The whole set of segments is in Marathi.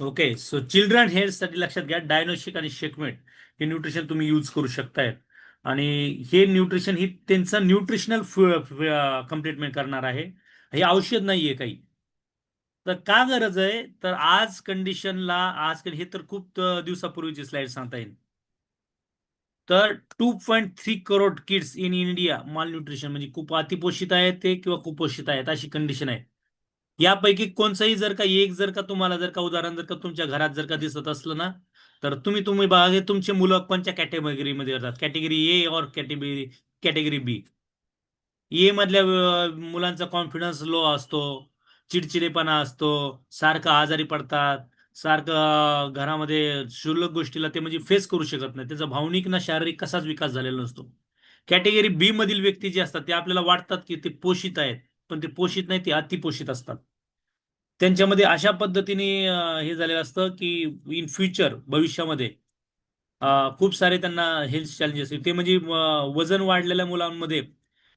ओके सो चिल्ड्रन हेल्थसाठी लक्षात घ्या. डायनोशिक आणि शेकमेट हे न्यूट्रिशन तुम्ही यूज करू शकताय आणि हे न्यूट्रिशन ही त्यांचा न्यूट्रिशनल कम्प्लिटमेंट करणार आहे. हे औषध नाहीये काही. तर का गरज आहे? तर आज कंडिशनला आज हे तर खूप दिवसापूर्वीची स्लाइड सांगता येईल. तर two point three crore kids in India malnutrition म्हणजे खूप अतिपोषित आहेत ते किंवा कुपोषित आहेत अशी कंडिशन आहे. यापैकी कोणचंही जर का एक जर का तुम्हाला जर का उदाहरण जर का तुमच्या घरात जर का दिसत असलं ना तर तुम्ही तुम्ही बघा हे तुमचे मुलं कोणत्या कॅटेगरीमध्ये येतात? कॅटेगरी ए और कॅटेगरी कॅटेगरी बी ए मधल्या मुलांचा कॉन्फिडन्स लो असतो चिडचिडेपणा असतो सारखं आजारी पडतात सारखं घरामध्ये क्षुल्लक गोष्टीला ते म्हणजे फेस करू शकत नाही त्याचा भावनिक ना शारीरिक कसाच विकास झालेला नसतो. कॅटेगरी बी मधील व्यक्ती जे असतात ते आपल्याला वाटतात की ते पोषित आहेत. पण ते पोषित नाही ते अतिपोषित असतात. त्यांच्यामध्ये अशा पद्धतीने हे झालेलं असतं की इन फ्युचर भविष्यामध्ये खूप सारे त्यांना हेल्थ चॅलेंजेस ते म्हणजे वजन वाढलेल्या मुलांमध्ये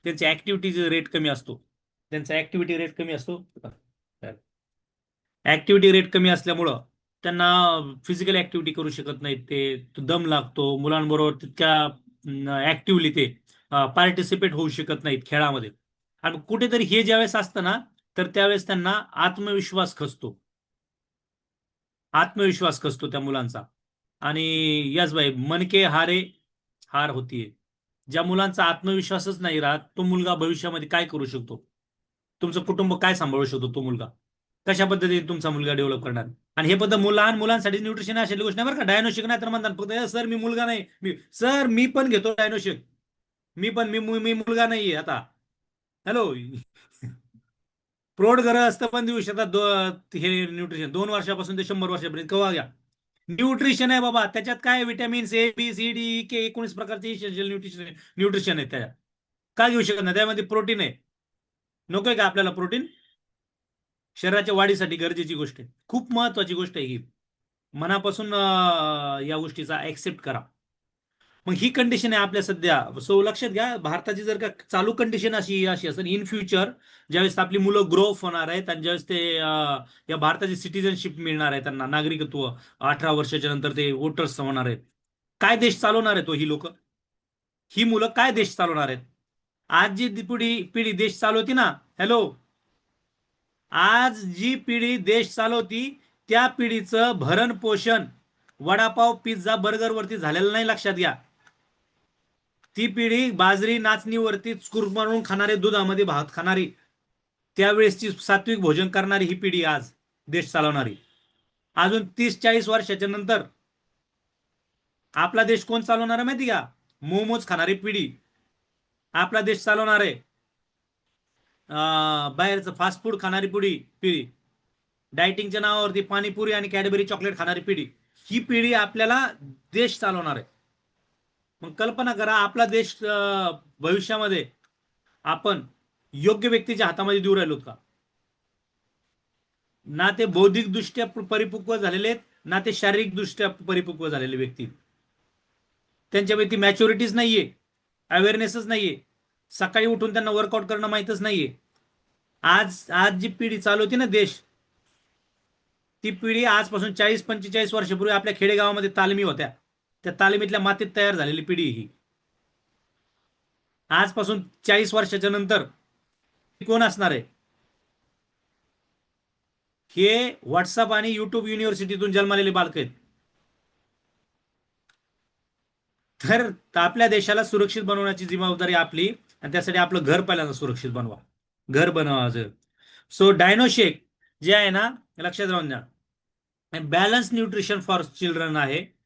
त्यांचे ऍक्टिव्हिटी रेट कमी असतो. त्यांचा ऍक्टिव्हिटी रेट कमी असतो. ऍक्टिव्हिटी रेट कमी असल्यामुळं त्यांना फिजिकल ऍक्टिव्हिटी करू शकत नाहीत. ते दम लागतो. मुलांबरोबर तितक्या ऍक्टिव्हली ते पार्टिसिपेट होऊ शकत नाहीत खेळामध्ये. आणि कुठेतरी हे ज्यावेळेस असतं ना तर त्यावेळेस त्यांना आत्मविश्वास खचतो. आत्मविश्वास खचतो त्या मुलांचा. आणि याच बाई मनके हारे हार होतीये. ज्या मुलांचा आत्मविश्वासच नाही राहत तो मुलगा भविष्यामध्ये काय करू शकतो? तुमचं कुटुंब काय सांभाळू शकतो तो मुलगा? कशा पद्धतीने तुमचा मुलगा डेव्हलप करणार? आणि हे पद्धत लहान मुलांसाठी न्यूट्रिशन अशी गोष्ट नाही बरं का? डायनोशिक नाही तर म्हणतात फक्त सर मी मुलगा नाही. मी सर मी पण घेतो डायनोशिक मी पण मी मी मुलगा नाहीये आता. हॅलो. प्रौढ असतं पण देऊ शकतात दो- हे न्यूट्रिशन दोन वर्षापासून ते शंभर वर्षापर्यंत कवा घ्या? न्यूट्रिशन आहे बाबा त्याच्यात काय vitamins A B C D K एकोणीस प्रकारचे न्यूट्रिशन न्यूट्रिशन आहे. त्याच्यात. काय घेऊ शकत नाही? त्यामध्ये प्रोटीन आहे. नकोय का आपल्याला प्रोटीन शरीराच्या वाढीसाठी गरजेची गोष्ट आहे. खूप महत्वाची गोष्ट आहे ही. मनापासून या गोष्टीचा ऍक्सेप्ट करा. मग ही कंडिशन आहे आपल्या सध्या. सो लक्षात घ्या भारताची जर का चालू कंडिशन अशी अशी असेल इन फ्युचर ज्यावेळेस आपली मुलं ग्रो होणार आहेत आणि ज्यावेळेस ते या भारताची सिटिझनशिप मिळणार आहे त्यांना नागरिकत्व अठरा वर्षाच्या नंतर ते वोटर्स होणार आहेत. काय देश चालवणार आहे तो हो ही लोक? ही मुलं काय देश चालवणार आहेत? आज जी दी- पिढी पिढी देश चालवती ना हॅलो आज जी पिढी देश चालवती त्या पिढीचं भरण पोषण वडापाव पिझ्झा बर्गर वरती झालेलं नाही लक्षात घ्या. ती पिढी बाजरी नाचणीवरती कुरमरून खाणारे दुधामध्ये भात खाणारी त्यावेळेसची सात्विक भोजन करणारी ही पिढी आज देश चालवणारी. अजून तीस चाळीस वर्षाच्या नंतर आपला देश कोण चालवणार आहे माहिती का? मोमोज खाणारी पिढी. आपला देश चालवणार आहे अं, बाहेरचं फास्ट फूड खाणारी पिढी पिढी. डायटिंगच्या नावावरती पाणीपुरी आणि कॅडबरी चॉकलेट खाणारी पिढी. ही पिढी आपल्याला देश चालवणार आहे. मग कल्पना करा आपला देश भविष्यामध्ये आपण योग्य व्यक्तीच्या हातामध्ये देऊ राहिलो का? ना ते बौद्धिक दृष्ट्या परिपक्व झालेले आहेत ना ते शारीरिक दृष्ट्या परिपक्व झालेले व्यक्ती त्यांच्यापैकी मॅच्युरिटीच नाहीये अवेअरनेसच नाहीये सकाळी उठून त्यांना वर्कआउट करणं माहीतच नाहीये. आज आज जी पिढी चालू होती ना देश ती पिढी आजपासून चाळीस पंचेचाळीस वर्षापूर्वी आपल्या खेडेगावामध्ये तालमी होत्या. त्या तालमीतल्या मातीत तयार झालेली पिढी ही. आजपासून चाळीस वर्षाच्या नंतर कोण असणार आहे? हे व्हॉट्सअप आणि युट्यूब युनिव्हर्सिटीतून जन्मलेले बालक आहेत. तर आपल्या देशाला सुरक्षित बनवण्याची जबाबदारी आपली आणि त्यासाठी आपलं घर पहिल्यांदा सुरक्षित बनवा. घर बनवायचं सो डायनोशेक जे आहे ना लक्षात राहून द्या. बॅलन्स न्यूट्रिशन फॉर चिल्ड्रन आहे.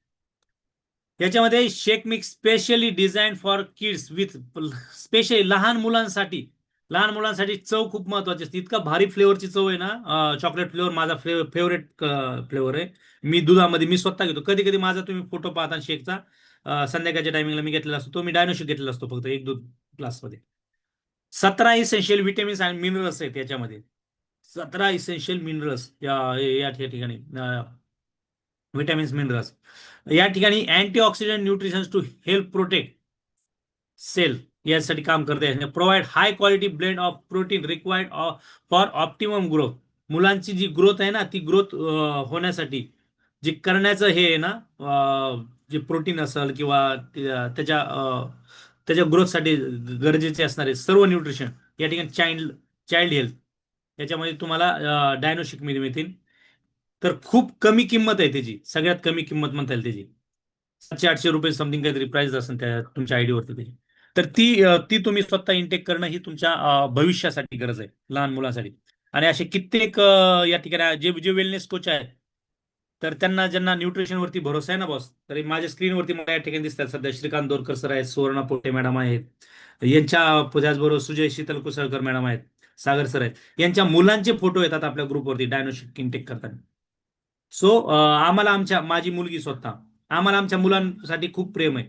याच्यामध्ये shake mix specially design for kids with specially लहान मुलांसाठी लहान मुलांसाठी चव खूप महत्वाची असते. इतका भारी फ्लेवरची चव आहे ना चॉकलेट फ्लेवर माझा फ्लेवर फेवरेट फ्लेवर आहे. मी दुधामध्ये मी स्वतः घेतो. कधी कधी माझा तुम्ही फोटो पाहता शेकचा संध्याकाळच्या टायमिंगला मी घेतलेला असतो तो मी डायनोशिक घेतलेला असतो फक्त एक दोन ग्लासमध्ये सतरा इसेन्शियल विटॅमिन्स आणि मिनरल्स आहेत याच्यामध्ये. सतरा इसेन्शियल मिनरल्स या या ठिकाणी विटॅमिन्स मिनरल्स. या ठिकाणी antioxidant nutritions to help protect cell यासाठी काम करते. Provide high quality blend of protein required for optimum growth मुलांची जी ग्रोथ आहे ना ती ग्रोथ uh, होण्यासाठी जे करण्याचं हे आहे ना uh, जे प्रोटीन असेल किंवा त्याच्या uh, त्याच्या ग्रोथसाठी गरजेचे असणारे सर्व न्यूट्रिशन या ठिकाणी चाइल्ड चाइल्ड हेल्थ याच्यामध्ये तुम्हाला डायनोशिक मिळतील. तर खूप कमी किंमत आहे त्याची. सगळ्यात कमी किंमत म्हणता येईल त्याची. सातशे आठशे रुपये समथिंग काहीतरी प्राइस असेल त्या तुमच्या आयडी वरती त्याची. तर ती ती तुम्ही स्वतः इंटेक करणं ही तुमच्या भविष्यासाठी गरज आहे. लहान मुलांसाठी. आणि असे कित्येक या ठिकाणी जे जे वेलनेस कोच आहेत तर त्यांना ज्यांना न्यूट्रिशन वरती भरोसा आहे ना बॉस तर माझ्या स्क्रीनवरती मला या ठिकाणी दिसतात. सध्या श्रीकांत दोरकर सर आहेत सुवर्णा पोटे मॅडम आहेत. यांच्या त्याचबरोबर सुजय शीतल कुसळकर मॅडम आहेत सागर सर आहेत. यांच्या मुलांचे फोटो येतात आपल्या ग्रुपवरती डायनोशिक इंटेक करताना. सो आम्हाला आमच्या माझी मुलगी स्वतः. आम्हाला आमच्या मुलांसाठी खूप प्रेम आहे.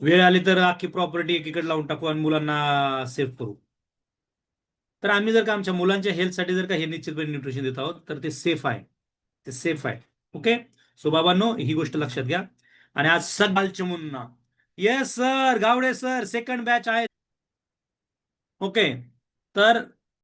वेळ आली तर अख्खी प्रॉपर्टी एकीकडे लावून टाकू आणि मुलांना सेफ करू. तर आम्ही जर का आमच्या मुलांच्या हेल्थसाठी जर का हे निश्चितपणे न्यूट्रिशन देत आहोत तर ते सेफ आहे. ते सेफ आहे. ओके सो बाबांनो ही गोष्ट लक्षात घ्या. आणि आज सकाळचे चिमुन्ना. Yes sir Gawade sir second batch आहे. ओके तर